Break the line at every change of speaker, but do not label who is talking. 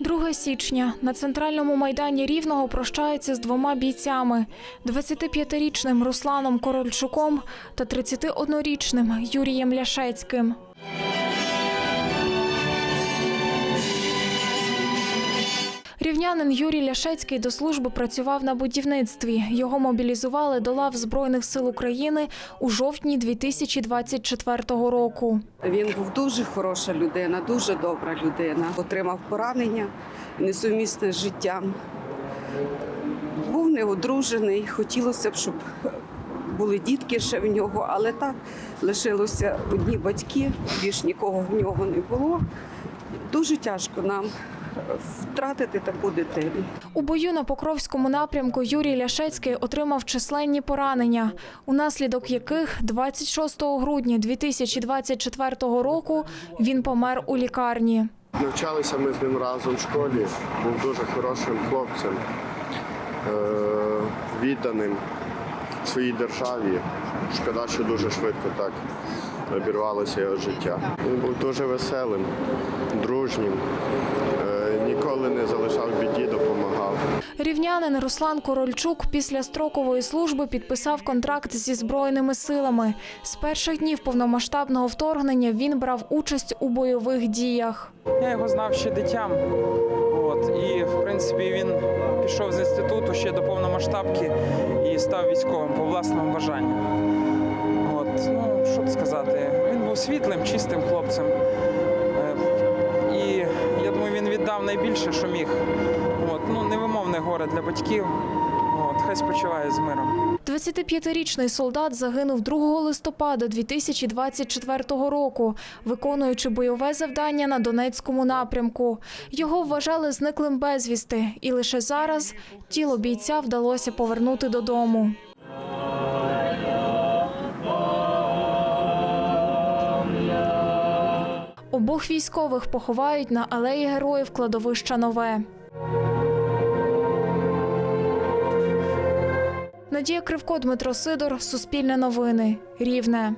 2 січня на центральному майдані Рівного прощаються з двома бійцями: 25-річним Русланом Корольчуком та 31-річним Юрієм Ляшецьким. Рівнянин Юрій Ляшецький до служби працював на будівництві. Його мобілізували до лав Збройних сил України у жовтні 2024 року.
Він був дуже хороша людина, дуже добра людина. Отримав поранення несумісне з життям. Був неодружений. Хотілося б, щоб були дітки ще в нього, але так лишилося одні батьки, більш нікого в нього не було. Дуже тяжко нам втратити таку дитину.
У бою на Покровському напрямку Юрій Ляшецький отримав численні поранення, унаслідок яких 26 грудня 2024 року він помер у лікарні.
Навчалися ми з ним разом в школі. Був дуже хорошим хлопцем, е, відданим своїй державі. Шкода, що дуже швидко так обірвалося його життя. Він був дуже веселим, дружнім, е, ніколи не залишав біді, допомагав.
Рівнянин Руслан Корольчук після строкової служби підписав контракт зі збройними силами. З перших днів повномасштабного вторгнення він брав участь у бойових діях.
Я його знав ще дитям. От, і, в принципі, він пішов з інституту ще до повномасштабки і став військовим по власному бажанню. От, ну, що сказати, він був світлим, чистим хлопцем. Віддав найбільше, що міг. От, ну, невимовне горе для батьків. От, хай спочиває з миром.
25-річний солдат загинув 2 листопада 2024 року, виконуючи бойове завдання на Донецькому напрямку. Його вважали зниклим безвісти, і лише зараз тіло бійця вдалося повернути додому. Обох військових поховають на алеї героїв кладовища Нове. Надія Кривко, Дмитро Сидор, Суспільне новини, Рівне.